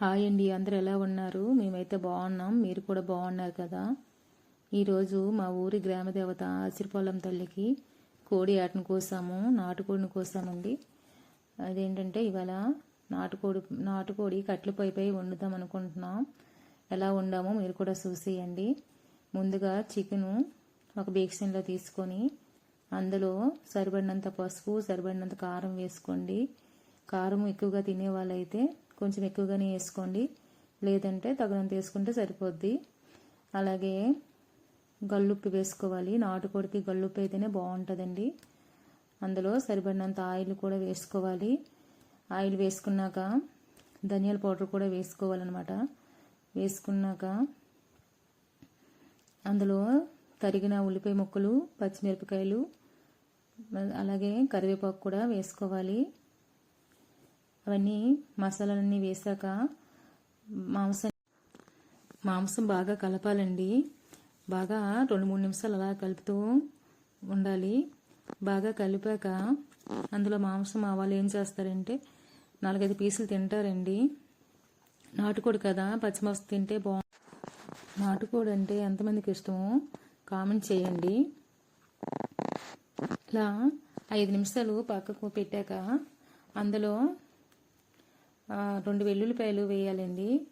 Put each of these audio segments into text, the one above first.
Hi అండి అందరు ఎలా ఉన్నారు? మేమైతే బాగున్నాం మీరు కూడా బాగున్నారు కదా? ఈరోజు మా ఊరి గ్రామదేవత ఆసిరిపొలం తల్లికి కోడి ఆటను కోసాము నాటుకోడిని కోసామండి. అదేంటంటే ఇవాళ నాటుకోడి నాటుకోడి కట్ల పై వండుదాం అనుకుంటున్నాం. ఎలా వండామో మీరు కూడా చూసేయండి. ముందుగా చికెను ఒక బేక్షన్లో తీసుకొని అందులో సరిపడినంత పసుపు సరిపడినంత కారం వేసుకోండి. కారం ఎక్కువగా తినే వాళ్ళైతే కొంచెం ఎక్కువగానే వేసుకోండి. లేదంటే తగినంత వేసుకుంటే సరిపోద్ది. అలాగే గల్లుప్పు వేసుకోవాలి. నాటుకోడికి గల్లుప్పు అయితేనే బాగుంటుందండి. అందులో సరిపడినంత ఆయిల్ కూడా వేసుకోవాలి. ఆయిల్ వేసుకున్నాక ధనియాల పౌడర్ కూడా వేసుకోవాలన్నమాట. వేసుకున్నాక అందులో తరిగిన ఉల్లిపాయ ముక్కలు పచ్చిమిరపకాయలు అలాగే కరివేపాకు కూడా వేసుకోవాలి. అవన్నీ మసాలాలన్నీ వేసాక మాంసం మాంసం బాగా కలపాలండి. బాగా రెండు మూడు నిమిషాలు అలా కలుపుతూ ఉండాలి. బాగా కలిపాక అందులో మాంసం ఆవాలు ఏం చేస్తారంటే నాలుగైదు పీసులు తింటారండి. నాటుకోడు కదా పచ్చిమాంసం తింటే బాగు నాటుకోడు అంటే ఎంతమందికి ఇష్టమో కామెంట్ చేయండి. ఇలా ఐదు నిమిషాలు పక్కకు పెట్టాక అందులో రెండు వెల్లుల్లిపాయలు వేయాలండి.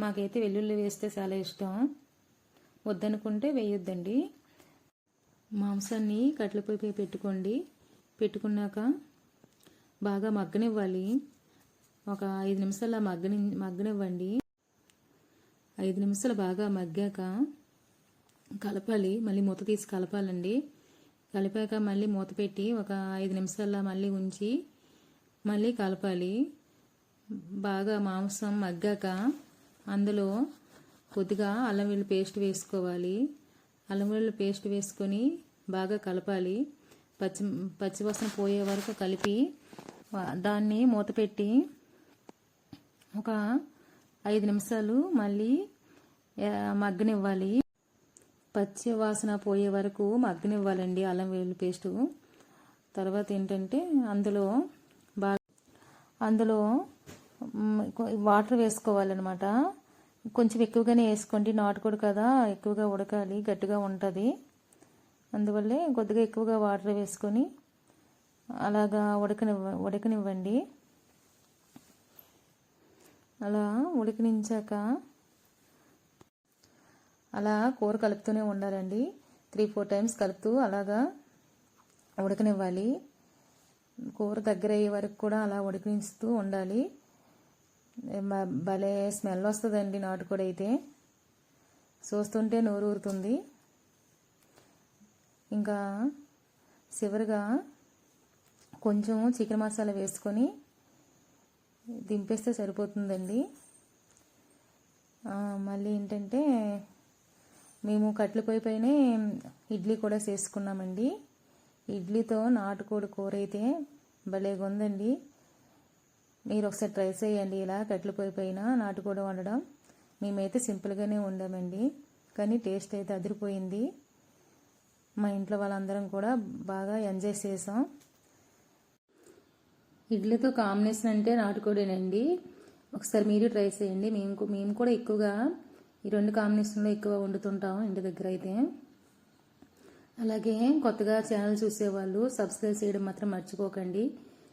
మాకైతే వెల్లుల్లి వేస్తే చాలా ఇష్టం. వద్దనుకుంటే వేయొద్దండి. మాంసాన్ని కట్ల పొయ్యి పెట్టుకోండి. పెట్టుకున్నాక బాగా మగ్గనివ్వాలి. ఒక ఐదు నిమిషాల మగ్గని మగ్గనివ్వండి. ఐదు నిమిషాలు బాగా మగ్గాక కలపాలి. మళ్ళీ మూత తీసి కలపాలండి. కలిపాక మళ్ళీ మూత పెట్టి ఒక ఐదు నిమిషాల మళ్ళీ ఉంచి మళ్ళీ కలపాలి. బాగా మాంసం మగ్గాక అందులో కొద్దిగా అల్లం వెల్లుల్లి పేస్ట్ వేసుకోవాలి. అల్లం వెల్లుల్లి పేస్ట్ వేసుకొని బాగా కలపాలి. పచ్చి పచ్చివాసన పోయే వరకు కలిపి దాన్ని మూత పెట్టి ఒక ఐదు నిమిషాలు మళ్ళీ మగ్గనివ్వాలి. పచ్చి వాసన పోయే వరకు మగ్గనివ్వాలండి అల్లం వెల్లుల్లి పేస్టు. తర్వాత ఏంటంటే అందులో బాగా అందులో వాటర్ వేసుకోవాలన్నమాట. కొంచెం ఎక్కువగానే వేసుకోండి. నాటుకోడు కదా ఎక్కువగా ఉడకాలి గట్టిగా ఉంటుంది. అందువల్లే కొద్దిగా ఎక్కువగా వాటర్ వేసుకొని అలాగా ఉడకనివ్వ ఉడకనివ్వండి. అలా ఉడికినించాక అలా కూర కలుపుతూనే ఉండాలండి. త్రీ ఫోర్ టైమ్స్ కలుపుతూ అలాగా ఉడకనివ్వాలి. కూర దగ్గర అయ్యే వరకు కూడా అలా ఉడికిస్తూ ఉండాలి. భలే స్మెల్ వస్తుందండి నాటుకోడి అయితే చూస్తుంటే నోరు ఊరుతుంది ఇంకా చివరిగా కొంచెం చికెన్ మసాలా వేసుకొని దింపేస్తే సరిపోతుందండి. మళ్ళీ ఏంటంటే మేము కట్లు పొయ్యి పైన ఇడ్లీ కూడా చేసుకున్నామండి. ఇడ్లీతో నాటుకోడి కూర అయితే భలేగా ఉందండి మీరు ఒకసారి ట్రై చేయండి. ఇలా కట్టెల పొయ్యి పైన నాటుకోడి వండడం మేమైతే సింపుల్గానే వండామండి. కానీ టేస్ట్ అయితే అదిరిపోయింది. మా ఇంట్లో వాళ్ళందరం కూడా బాగా ఎంజాయ్ చేసాం. ఇడ్లీతో కాంబినేషన్ అంటే నాటుకోడేనండి. ఒకసారి మీరు ట్రై చేయండి. మేము మేము కూడా ఎక్కువగా ఈ రెండు కాంబినేషన్లో ఎక్కువ వండుతుంటాం ఇంటి దగ్గర అయితే. అలాగే కొత్తగా ఛానల్ చూసేవాళ్ళు సబ్స్క్రైబ్ చేయడం మాత్రం మర్చిపోకండి.